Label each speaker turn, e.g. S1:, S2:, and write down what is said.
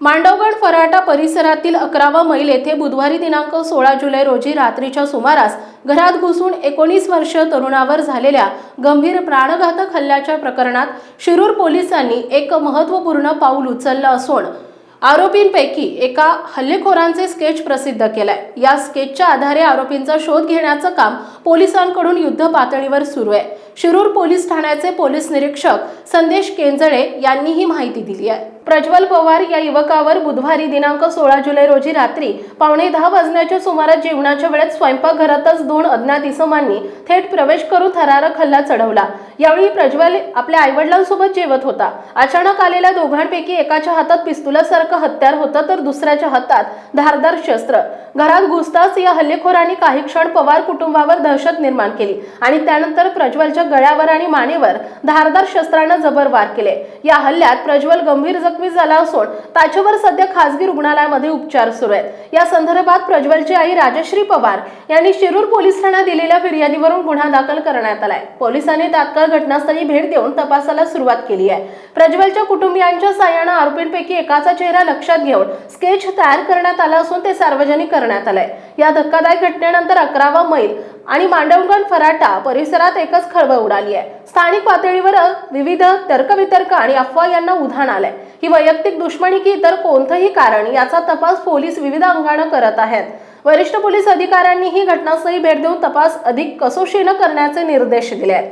S1: मांडवगड फराटा परिसरातील अकरावा मैल येथे बुधवारी दिनांक सोळा जुलै रोजी रात्रीच्या सुमारास घरात घुसून एकोणीस वर्ष तरुणावर झालेल्या गंभीर प्राणघातक हल्ल्याच्या प्रकरणात शिरूर पोलिसांनी एक महत्त्वपूर्ण पाऊल उचललं असून आरोपींपैकी एका हल्लेखोरांचे स्केच प्रसिद्ध केलाय. या स्केचच्या आधारे आरोपींचा शोध घेण्याचं काम पोलिसांकडून युद्ध पातळीवर सुरू आहे. शिरूर पोलीस ठाण्याचे पोलीस निरीक्षक संदेश केंजळे यांनी ही माहिती दिली आहे. प्रज्वल पवार या युवकावर बुधवारी दिनांक सोळा जुलै रोजी रात्री पावणे दहा वाजण्याच्या सुमारास जेवणाच्या वेळेत स्वयंपाकघरातच दोन अज्ञात इसमांनी थेट प्रवेश करून थरारक हल्ला चढवला. यावेळी प्रज्वल आपल्या आईवडिलांसोबत जेवत होता. अचानक आलेल्या दोघांपैकी एकाच्या हातात पिस्तुलासारखं हत्यार होतं तर दुसऱ्याच्या हातात धारदार शस्त्र. घरात घुसताच या हल्लेखोरांनी काही क्षण पवार कुटुंबावर दहशत निर्माण केली आणि त्यानंतर प्रज्वलच्या गळ्यावर आणि मानेवर धारदार शस्त्रानं जबर वार केले. या हल्ल्यात प्रज्वल गंभीर जखमी झाला असून त्याच्यावर सध्या खासगी रुग्णालयामध्ये उपचार सुरू आहेत. या संदर्भात प्रज्वलची आई राजश्री पवार यांनी शिरूर पोलीस ठाण्यात दिलेल्या फिर्यादीवरून गुन्हा दाखल करण्यात आलाय. पोलिसांनी तात्काळ घटनास्थळी भेट देऊन तपासाला सुरुवात केली आहे. प्रज्वलच्या कुटुंबियांच्या साह्यानं आरोपींपैकी एकाचा चेहरा लक्षात घेऊन स्केच तयार करण्यात आला असून ते सार्वजनिक करण्यात आलंय. या धक्कादायक घटनेनंतर अकरावा मैल आणि मांडवगण फराटा परिसरात एकच खळबळ उडाली आहे. स्थानिक पातळीवर विविध तर्कवितर्क आणि अफवा यांना उधाण आलंय. ही वैयक्तिक दुश्मनी की इतर कोणतंही कारण याचा तपास पोलीस विविध अंगानं करत आहेत. वरिष्ठ पोलीस अधिकाऱ्यांनी ही घटनास्थळी भेट देऊन तपास अधिक कसोशीनं करण्याचे निर्देश दिले आहेत